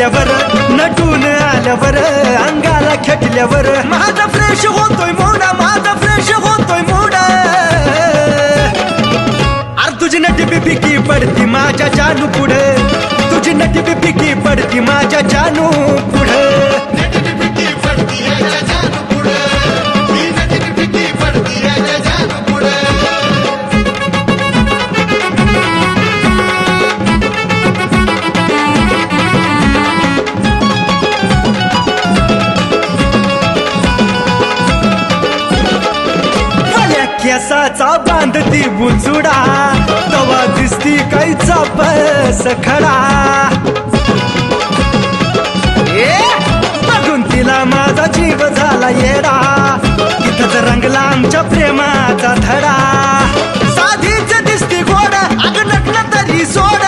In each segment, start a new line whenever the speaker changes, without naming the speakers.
नटल्यावर नटून आल्यावर अंगाला खेटल्यावर माझा फ्रेश होतोय मोडा माझा फ्रेश होतोय मोडा. अरे तुझी नटी पिकी पडती माझ्या जानू पुढे. तुझी नटी पिकी पडती माझ्या जानू पुढे बांधती बुजुडा. तवा दिसती काहीचा बस खडा. बघून तिला माझा जीव झाला येडा. इथंच रंगला आमच्या प्रेमाचा धडा. साधीच दिसती गोड अग नटलं तरी सोड.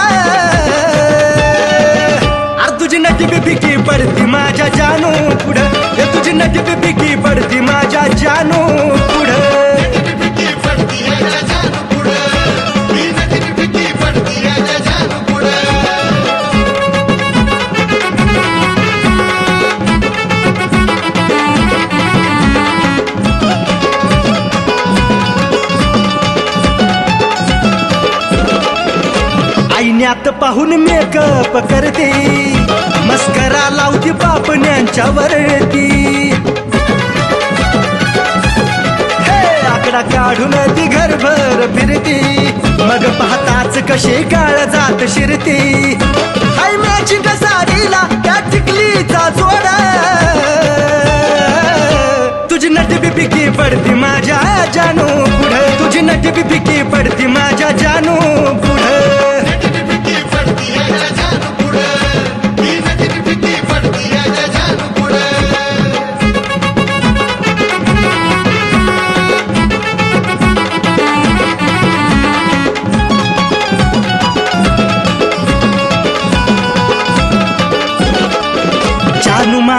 अरे तुझी नटी बिकी पडती माझ्या जानू पुढं. तुझी नटी बिकी पडती माझ्या जानू पुढं पाहून मेकअप करते. मस्करा लावती पापण्यांच्यावरती हे आकडा काढून ती घरभर फिरती. मग पाहताच कशी काळ जात शिरती. हाय मॅचिंग साडीला त्या टिकलीचा जोडा. तुझी नट बिबिकी पडती माझ्या जानू.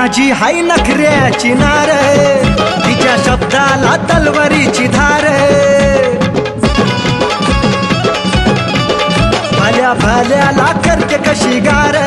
माझी हाय नखऱ्याची नार तिच्या शब्दाला तलवारीची धार भाल्या भाल्याला करते कशी गार